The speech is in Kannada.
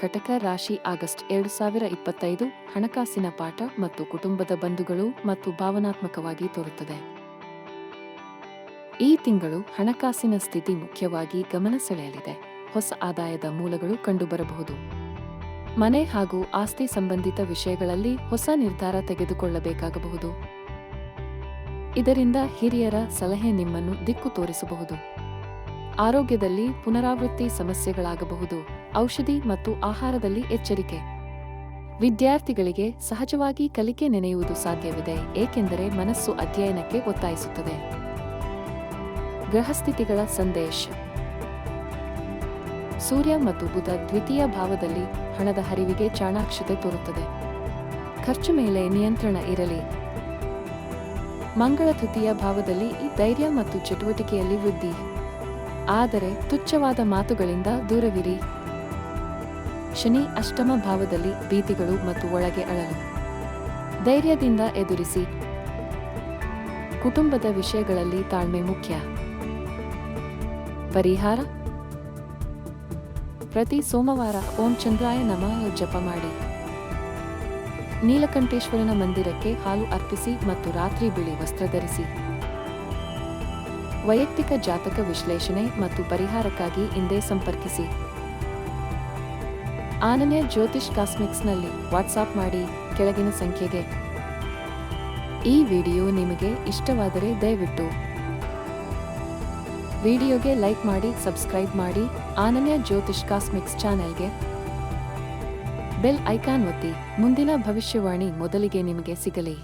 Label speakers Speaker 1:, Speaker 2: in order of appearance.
Speaker 1: ಕಟಕ ರಾಶಿ ಆಗಸ್ಟ್ ಎರಡು ಸಾವಿರ ಇಪ್ಪತ್ತೈದು ಹಣಕಾಸಿನ ಪಾಠ ಮತ್ತು ಕುಟುಂಬದ ಬಂಧುಗಳು ಮತ್ತು ಭಾವನಾತ್ಮಕವಾಗಿ ತೋರುತ್ತದೆ. ಈ ತಿಂಗಳು ಹಣಕಾಸಿನ ಸ್ಥಿತಿ ಮುಖ್ಯವಾಗಿ ಗಮನ ಸೆಳೆಯಲಿದೆ. ಹೊಸ ಆದಾಯದ ಮೂಲಗಳು ಕಂಡುಬರಬಹುದು. ಮನೆ ಹಾಗೂ ಆಸ್ತಿ ಸಂಬಂಧಿತ ವಿಷಯಗಳಲ್ಲಿ ಹೊಸ ನಿರ್ಧಾರ ತೆಗೆದುಕೊಳ್ಳಬೇಕಾಗಬಹುದು. ಇದರಿಂದ ಹಿರಿಯರ ಸಲಹೆ ನಿಮ್ಮನ್ನು ದಿಕ್ಕು ತೋರಿಸಬಹುದು. ಆರೋಗ್ಯದಲ್ಲಿ ಪುನರಾವೃತ್ತಿ ಸಮಸ್ಯೆಗಳಾಗಬಹುದು, ಔಷಧಿ ಮತ್ತು ಆಹಾರದಲ್ಲಿ ಎಚ್ಚರಿಕೆ. ವಿದ್ಯಾರ್ಥಿಗಳಿಗೆ ಸಹಜವಾಗಿ ಕಲಿಕೆ ನೆನೆಯುವುದು ಸಾಧ್ಯವಿದೆ, ಏಕೆಂದರೆ ಮನಸ್ಸು ಅಧ್ಯಯನಕ್ಕೆ ಒತ್ತಾಯಿಸುತ್ತದೆ. ಗ್ರಹಸ್ಥಿತಿಗಳ ಸಂದೇಶ. ಸೂರ್ಯ ಮತ್ತು ಬುಧ ದ್ವಿತೀಯ ಭಾವದಲ್ಲಿ ಹಣದ ಹರಿವಿಗೆ ಚಾಣಾಕ್ಷತೆ ತೋರುತ್ತದೆ. ಖರ್ಚು ಮೇಲೆ ನಿಯಂತ್ರಣ ಇರಲಿ. ಮಂಗಳ ತೃತೀಯ ಭಾವದಲ್ಲಿ ಈ ಧೈರ್ಯ ಮತ್ತು ಚಟುವಟಿಕೆಯಲ್ಲಿ ವೃದ್ಧಿ. ಆದರೆ ತುಚ್ಛವಾದ ಮಾತುಗಳಿಂದ ದೂರವಿರಿ. ಶನಿ ಅಷ್ಟಮ ಭಾವದಲ್ಲಿ ಭೀತಿಗಳು ಮತ್ತು ಒಳಗೆ ಅಳಲು. ಧೈರ್ಯದಿಂದ ಎದುರಿಸಿ. ಕುಟುಂಬದ ವಿಷಯಗಳಲ್ಲಿ ತಾಳ್ಮೆ ಮುಖ್ಯ. ಪರಿಹಾರ? ಪ್ರತಿ ಸೋಮವಾರ ಓಂ ಚಂದ್ರಾಯ ನಮಃ ಜಪ ಮಾಡಿ. ನೀಲಕಂಠೇಶ್ವರನ ಮಂದಿರಕ್ಕೆ ಹಾಲು ಅರ್ಪಿಸಿ ಮತ್ತು ರಾತ್ರಿ ಬಿಳಿ ವಸ್ತ್ರ ಧರಿಸಿ. ವೈಯಕ್ತಿಕ ಜಾತಕ ವಿಶ್ಲೇಷಣೆ ಮತ್ತು ಪರಿಹಾರಕ್ಕಾಗಿ ಹಿಂದೆ ಸಂಪರ್ಕಿಸಿ. ಆನನ್ಯ ಜ್ಯೋತಿಷ್ ಕಾಸ್ಮಿಕ್ಸ್ನಲ್ಲಿ ವಾಟ್ಸಾಪ್ ಮಾಡಿ ಕೆಳಗಿನ ಸಂಖ್ಯೆಗೆ. ಈ ವಿಡಿಯೋ ನಿಮಗೆ ಇಷ್ಟವಾದರೆ ದಯವಿಟ್ಟು. ವಿಡಿಯೋಗೆ ಲೈಕ್ ಮಾಡಿ, ಸಬ್ಸ್ಕ್ರೈಬ್ ಮಾಡಿ ಆನನ್ಯ ಜ್ಯೋತಿಷ್ ಕಾಸ್ಮಿಕ್ಸ್ ಚಾನೆಲ್ಗೆ. ಬೆಲ್ ಐಕಾನ್ ಒತ್ತಿ. ಮುಂದಿನ ಭವಿಷ್ಯವಾಣಿ ಮೊದಲಿಗೆ ನಿಮಗೆ ಸಿಗಲಿ.